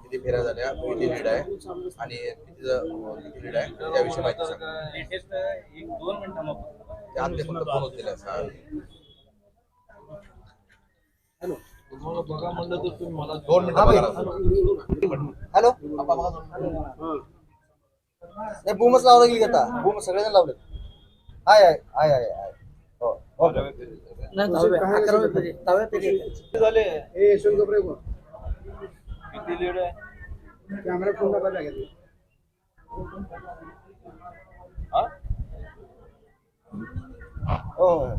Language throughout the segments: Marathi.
किती फेऱ्या झाल्या किती लीड आहे आणि किती किती लीड आहे त्याविषयी माहिती सांगा. लेटेस्ट एक दोन ते फक्त फोन होत दिले तुम्हाला बघा म्हणलं तर तुम्ही मला दोन मिनिटं बघा. हॅलो. नाही बूमच लावला गेली आता? बूम सगळेजण लावले हाय हाय हाय हाय. हाय हो हो झाले किती लीड आहे? हा? हो बरं.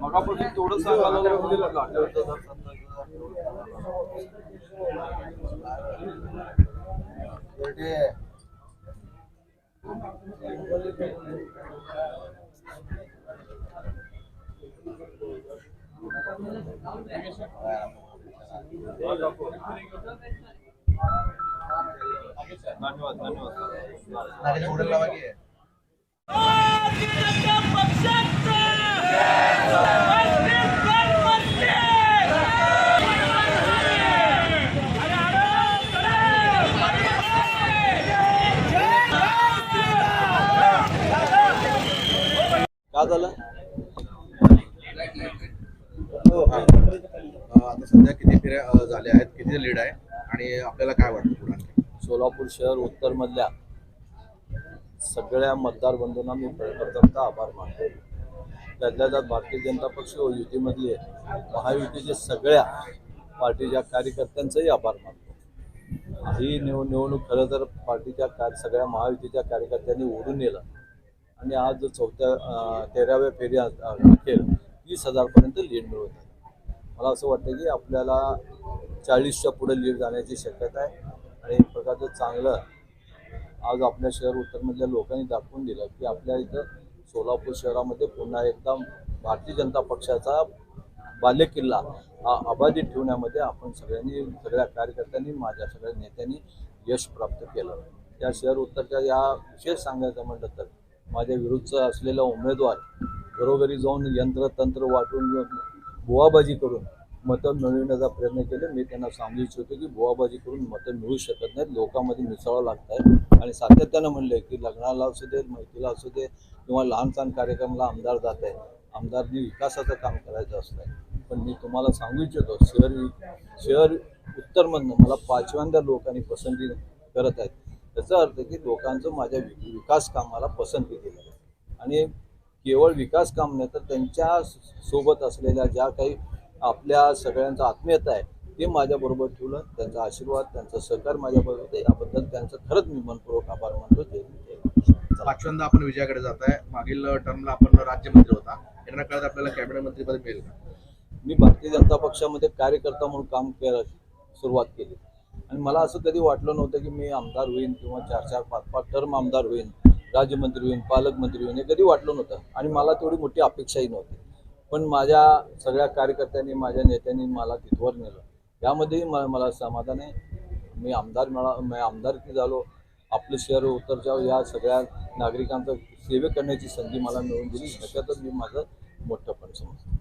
मगापासून तेवढं सांगायला लागलं, उडल लावा की काय झालं? अं, आता सध्या किती फेऱ्या झाल्या आहेत किती लीड आहे आणि आपल्याला काय वाटतं पुढे सोलापूर शहर उत्तर मधल्या सगळ्या मतदार बंधूंना मी प्रथमतः आभार मानतो. त्यातल्या त्यात भारतीय जनता पक्ष व युतीमधले महायुतीचे सगळ्या पार्टीच्या कार्यकर्त्यांचाही आभार मानतो. ही निव निवडणूक खरं तर पार्टीच्या कार्य सगळ्या महायुतीच्या कार्यकर्त्यांनी ओढून नेलं. आणि आज चौथ्या तेराव्या फेरी अखेर वीस हजारपर्यंत लीड मिळवतात. मला असं वाटतं की आपल्याला चाळीसच्या पुढे लीड जाण्याची शक्यता आहे. आणि एक प्रकारचं चांगलं आज आपल्या शहर उत्तरमधल्या लोकांनी दाखवून दिलं की आपल्या इथं सोलापूर शहरामध्ये पुन्हा एकदा भारतीय जनता पक्षाचा बालेकिल्ला हा अबाधित ठेवण्यामध्ये आपण सगळ्यांनी सगळ्या कार्यकर्त्यांनी माझ्या सगळ्या नेत्यांनी यश प्राप्त केलं. त्या शहर उत्तरच्या या विशेष सांगायचं म्हटलं तर माझ्या विरुद्ध असलेला उमेदवार घरोघरी जाऊन यंत्र तंत्र वाटून बुवाबाजी करून मतं मिळविण्याचा प्रयत्न केले. मी त्यांना सांगू इच्छितो की बुवाबाजी करून मतं मिळू शकत नाहीत. लोकांमध्ये मिसळावं लागत आहे आणि सातत्यानं म्हणले की लग्नाला असू दे माहितीला असू दे किंवा लहान सहान कार्यक्रमाला आमदार जात आहे आमदारनी विकासाचं काम करायचं असतं पण मी तुम्हाला सांगू इच्छितो शहर शहर उत्तरमधनं मला पाचव्यांदा लोकांनी पसंती करत आहेत. त्याचा अर्थ की लोकांचं माझ्या विकास कामाला पसंती दिली आहे. आणि केवळ विकास काम नाही तर त्यांच्यासोबत असलेल्या ज्या काही आपल्या सगळ्यांचा आत्मीयता आहे ते माझ्याबरोबर ठेवलं. त्यांचा आशीर्वाद त्यांचं सहकार माझ्याबरोबर होतं. याबद्दल त्यांचं खरंच मी मनपूर्वक आभार मानतो. जय. पाचव्यांदा आपण विजयाकडे जात आहे मागील टर्मला आपण राज्यमंत्री होता. येणाऱ्या काळात आपल्याला कॅबिनेट मंत्रीपद मिळेल मी भारतीय जनता पक्षामध्ये कार्यकर्ता म्हणून काम केलं सुरुवात केली. आणि मला असं कधी वाटलं नव्हतं की मी आमदार होईन किंवा चार चार पाच पाच टर्म आमदार होईन. राज्यमंत्री होईन पालकमंत्री होईन हे कधी वाटलं नव्हतं आणि मला तेवढी मोठी अपेक्षाही नव्हती. पण माझ्या सगळ्या कार्यकर्त्यांनी माझ्या नेत्यांनी मला तिथवर नेलं. यामध्येही म मला समाधान आहे. मी आमदार मिळा मी आमदारकी झालो. आपलं शहर उतरच्या या सगळ्या नागरिकांचं सेवे करण्याची संधी मला मिळून दिली. ह्याच्यातच मी माझं मोठं पण समजतो.